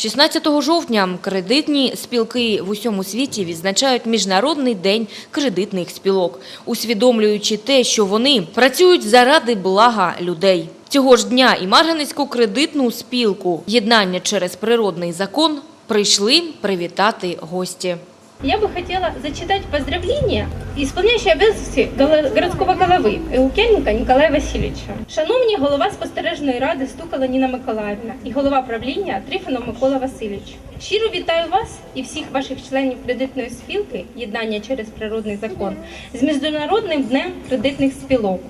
16 жовтня кредитні спілки в усьому світі відзначають Міжнародний день кредитних спілок, усвідомлюючи те, що вони працюють заради блага людей. Цього ж дня і Марганецьку кредитну спілку «Єднання через природний закон» прийшли привітати гості. Я бы хотела зачитать поздравления исполняющей обов'язки городского голови Лук'яненка Ніколая Васильовича. Шановні голова спостережної ради Стукала Ніна Миколаївна і голова правління Трифонов Микола Васильович. Щиро вітаю вас і всіх ваших членів кредитної спілки «Єднання через природний закон» з Міжнародним днем кредитних спілок.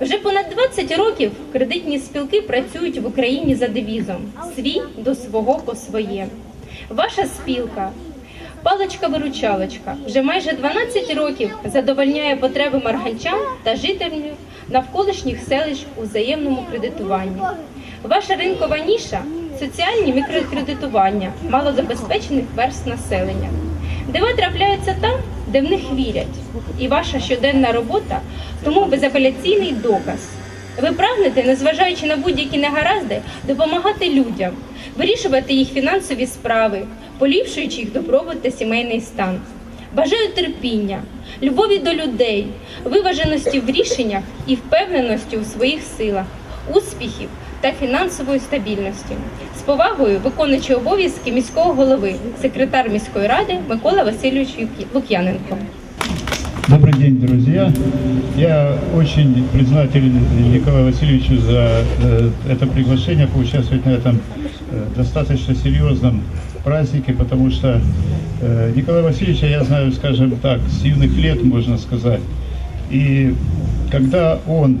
Вже понад 20 років кредитні спілки працюють в Україні за девізом свій до свого по своє. Ваша спілка Паличка-виручалочка вже майже 12 років задовольняє потреби марганчан та жителів навколишніх селищ у взаємному кредитуванні. Ваша ринкова ніша соціальні мікрокредитування малозабезпечених верств населення. Дива трапляються там, де в них вірять. І ваша щоденна робота тому безапеляційний доказ. Ви прагнете, незважаючи на будь-які негаразди, допомагати людям, вирішувати їх фінансові справи, поліпшуючи їх добробут та сімейний стан. Бажаю терпіння, любові до людей, виваженості в рішеннях і впевненості у своїх силах, успіхів та фінансової стабільності. З повагою виконуючи обов'язки міського голови, секретар міської ради Микола Васильович Лук'яненко. Добрый день, друзья. Я очень признателен Николаю Васильевичу за э, это приглашение поучаствовать на этом э, достаточно серьезном празднике, потому что э, Николая Васильевича я знаю, скажем так, с юных лет, можно сказать. И когда он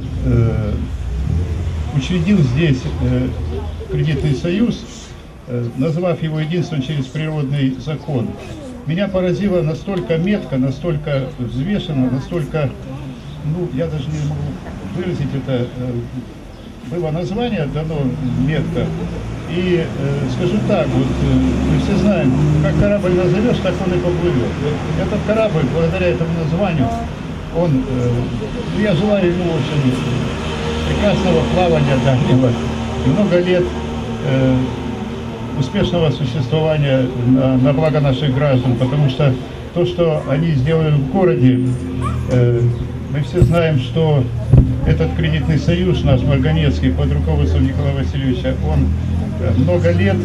учредил здесь кредитный союз, назвав его единством через природный закон, меня поразило настолько метко, настолько взвешенно, настолько, ну, я даже не могу выразить это, э, было название дано метко. И э, скажу так, вот э, мы все знаем, как корабль назовешь, так он и поплывет. Этот корабль, благодаря этому названию, он, э, ну, я желаю ему очень прекрасного плавания дальнего, много лет э, успешного существования на, на благо наших граждан, потому что то, что они сделали в городе, э, мы все знаем, что этот кредитный союз наш Марганецкий под руководством Николая Васильевича, он э, много лет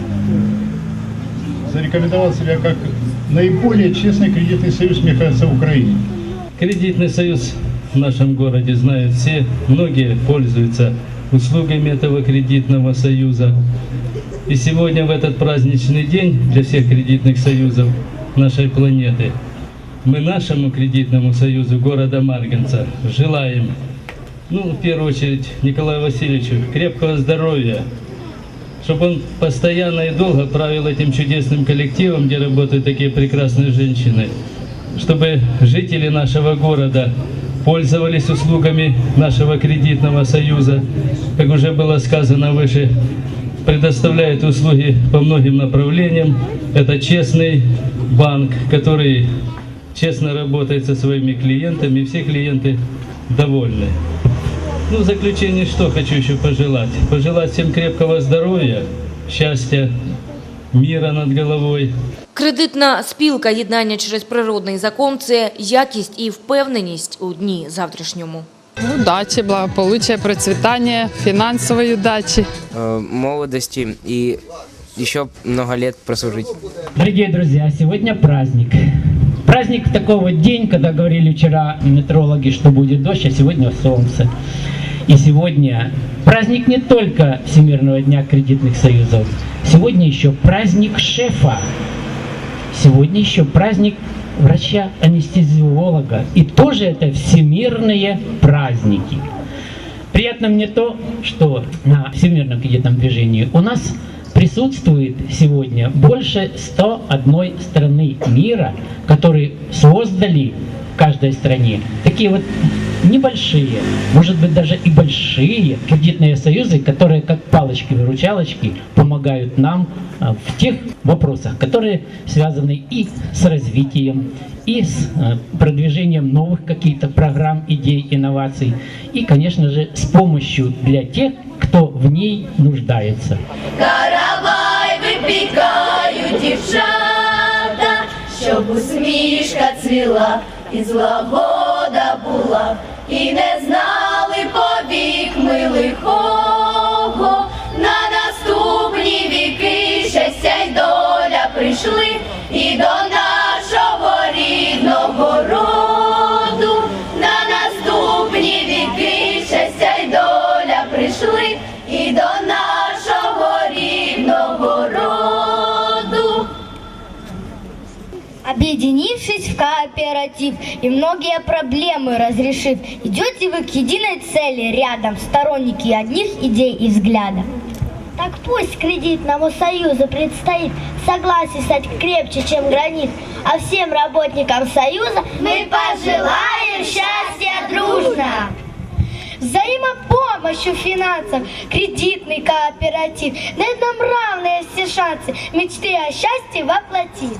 зарекомендовал себя как наиболее честный кредитный союз, мне кажется, в Украине. Кредитный союз в нашем городе знают все, многие пользуются услугами этого кредитного союза. И сегодня в этот праздничный день для всех кредитных союзов нашей планеты мы нашему кредитному союзу города Марганца желаем, ну, в первую очередь, Николаю Васильевичу крепкого здоровья, чтобы он постоянно и долго правил этим чудесным коллективом, где работают такие прекрасные женщины, чтобы жители нашего города пользовались услугами нашего кредитного союза, как уже было сказано выше, предоставляет услуги по многим направлениям. Это честный банк, который честно работает со своими клиентами, и все клиенты довольны. Ну, в заключение что хочу еще пожелать? Пожелать всем крепкого здоровья, счастья, мира над головой. Кредитна спілка «Єднання через природний закон» – це якість і впевненість у дні завтрашньому. Удачи, благополучия, процветания, финансовой удачи. э, молодости и еще много лет прослужить. Дорогие друзья, сегодня праздник. Праздник такого день, когда говорили вчера метрологи, что будет дождь, а сегодня солнце. И сегодня праздник не только Всемирного дня кредитных союзов, сегодня еще праздник шефа, сегодня еще праздник врача-анестезиолога. И тоже это всемирные праздники. Приятно мне то, что на Всемирном кредитном движении у нас присутствует сегодня больше 101 страны мира, которые создали в каждой стране такие вот небольшие, может быть даже и большие кредитные союзы, которые как палочки-выручалочки помогают нам а, в тех вопросах, которые связаны и с развитием, и с а, продвижением новых каких-то программ, идей, инноваций, и, конечно же, с помощью для тех, кто в ней нуждается. Каравай, выпекай! Щоб усмішка цвіла, і злагода була, і не знали повік ми лихого. На наступні віки щастя й доля прийшли і до нашого рідного роду. Объединившись в кооператив и многие проблемы разрешив, идете вы к единой цели рядом, сторонники одних идей и взглядов. Так пусть кредитному союзу предстоит согласие стать крепче, чем гранит, а всем работникам союза мы пожелаем счастья дружно. Взаимопомощью финансов, кредитный кооператив дает нам равные все шансы мечты о счастье воплотить.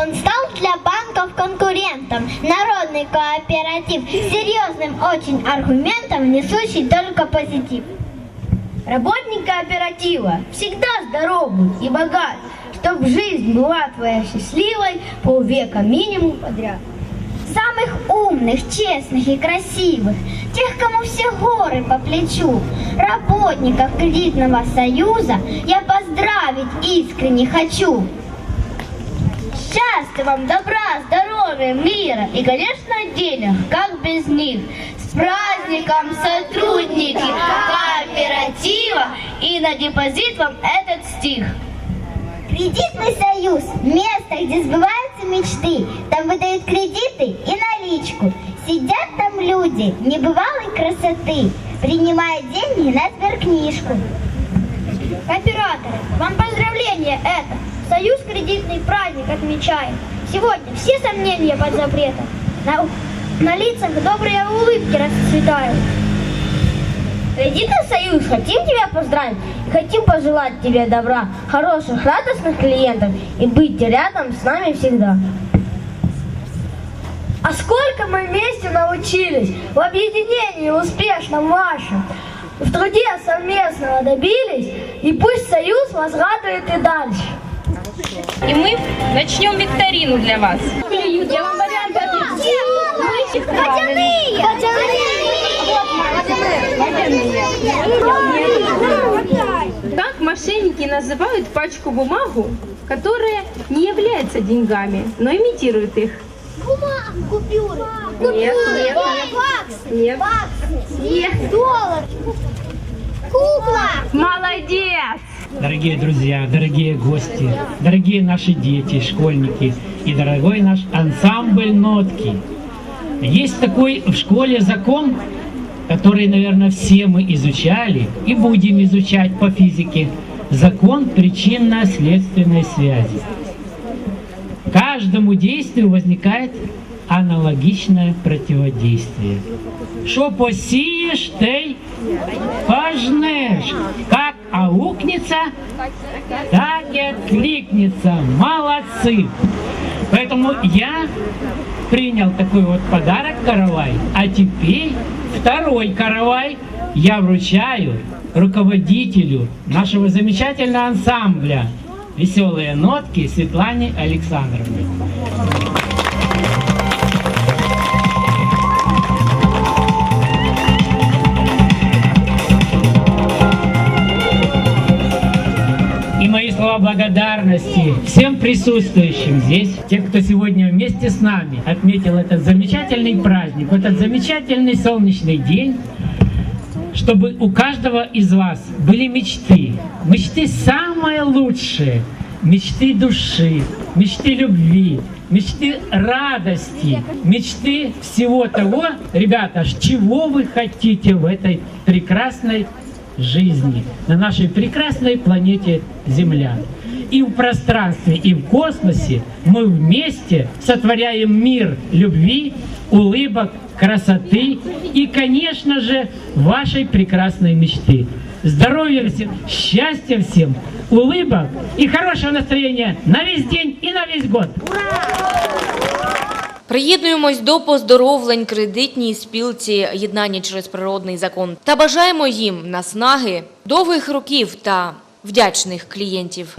Он стал для банков конкурентом, народный кооператив, серьезным очень аргументом, несущий только позитив. Работник кооператива всегда здоров будь и богат, чтоб жизнь была твоя счастливой полвека минимум подряд. Самых умных, честных и красивых, тех, кому все горы по плечу, работников кредитного союза я поздравить искренне хочу. Счастья вам, добра, здоровья, мира и, конечно, денег, как без них. С праздником сотрудники кооператива и на депозит вам этот стих. Кредитный союз – место, где сбываются мечты. Там выдают кредиты и наличку. Сидят там люди небывалой красоты, принимая деньги на сберкнижку. Кооператоры, вам поздравления это! Союз кредитный праздник отмечает. Сегодня все сомнения под запретом. На, на лицах добрые улыбки расцветают. Кредитный союз, хотим тебя поздравить и хотим пожелать тебе добра, хороших, радостных клиентов и быть рядом с нами всегда. А сколько мы вместе научились в объединении успешном вашем, в труде совместного добились, и пусть союз вас радует и дальше. И мы начнем викторину для вас. Я вам варианты Водяные! Как мошенники называют пачку бумагу, которая не является деньгами, но имитирует их? Бумага, купюры. Нет, нет, Бакс. Нет. Нет. Доллар. Кукла. Молодец! Дорогие друзья, дорогие гости, дорогие наши дети, школьники и дорогой наш ансамбль нотки. Есть такой в школе закон, который, наверное, все мы изучали и будем изучать по физике. Закон причинно-следственной связи. Каждому действию возникает аналогичное противодействие. Що посієш, те пожнеш. Как аукнется, так и откликнется. Молодцы! Поэтому я принял такой вот подарок каравай, а теперь второй каравай я вручаю руководителю нашего замечательного ансамбля «Веселые нотки» Светлане Александровне. Благодарности всем присутствующим здесь, тех, кто сегодня вместе с нами отметил этот замечательный праздник, этот замечательный солнечный день, чтобы у каждого из вас были мечты, мечты самые лучшие, мечты души, мечты любви, мечты радости, мечты всего того, ребята, чего вы хотите в этой прекрасной жизни, на нашей прекрасной планете Земля. И в пространстве, и в космосе мы вместе сотворяем мир любви, улыбок, красоты и, конечно же, вашей прекрасной мечты. Здоровья всем, счастья всем, улыбок и хорошего настроения на весь день и на весь год. Приєднуємось до поздоровлень кредитній спілці єднання через природний закон та бажаємо їм наснаги, довгих років та вдячних клієнтів.